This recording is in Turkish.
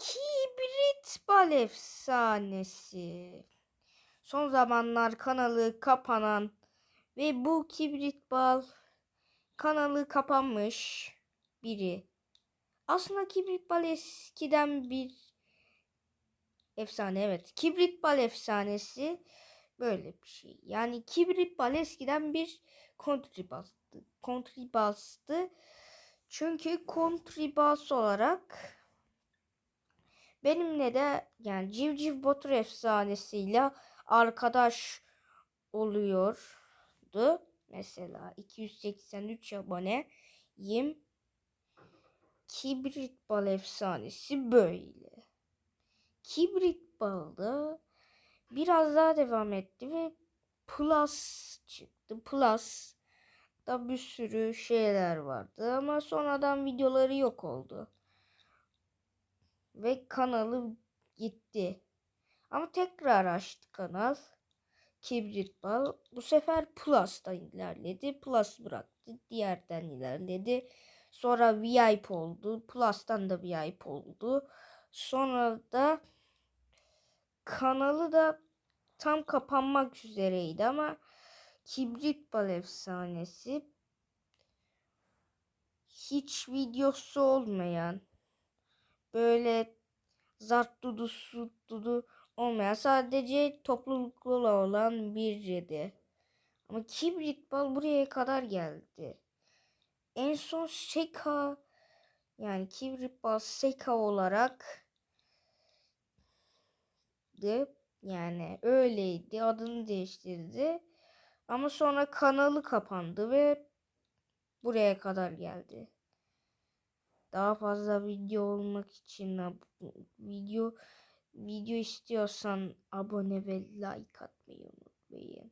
Kibrit Bal Efsanesi. Son zamanlar kanalı kapanan ve bu Kibrit Bal kanalı kapanmış biri. Aslında Kibrit Bal eskiden bir efsane evet. Kibrit Bal efsanesi böyle bir şey. Yani Kibrit Bal eskiden bir kontribastı. Kontribastı. Çünkü kontribas olarak benimle de yani Civciv Batur efsanesiyle arkadaş oluyordu. Mesela 283 aboneyim. Kibrit Bal efsanesi böyle. Kibrit Bal'da biraz daha devam etti ve Plus çıktı. Plus da bir sürü şeyler vardı ama sonradan videoları yok oldu. Ve kanalı gitti. Ama tekrar açtı kanal. Kibrit Bal. Bu sefer Plus'tan ilerledi. Plus bıraktı. Diğerden ilerledi. Sonra VIP oldu. Plus'tan da VIP oldu. Sonra da kanalı da tam kapanmak üzereydi ama Kibrit Bal efsanesi hiç videosu olmayan böyle zart dudu su dudu olmayan sadece topluluklu olan bir yedi. Ama Kibrit Bal buraya kadar geldi. En son Seka yani Kibrit Bal Seka olarak de yani öyleydi adını değiştirdi. Ama sonra kanalı kapandı ve buraya kadar geldi. Daha fazla video olmak için video video istiyorsan abone ve like atmayı unutma.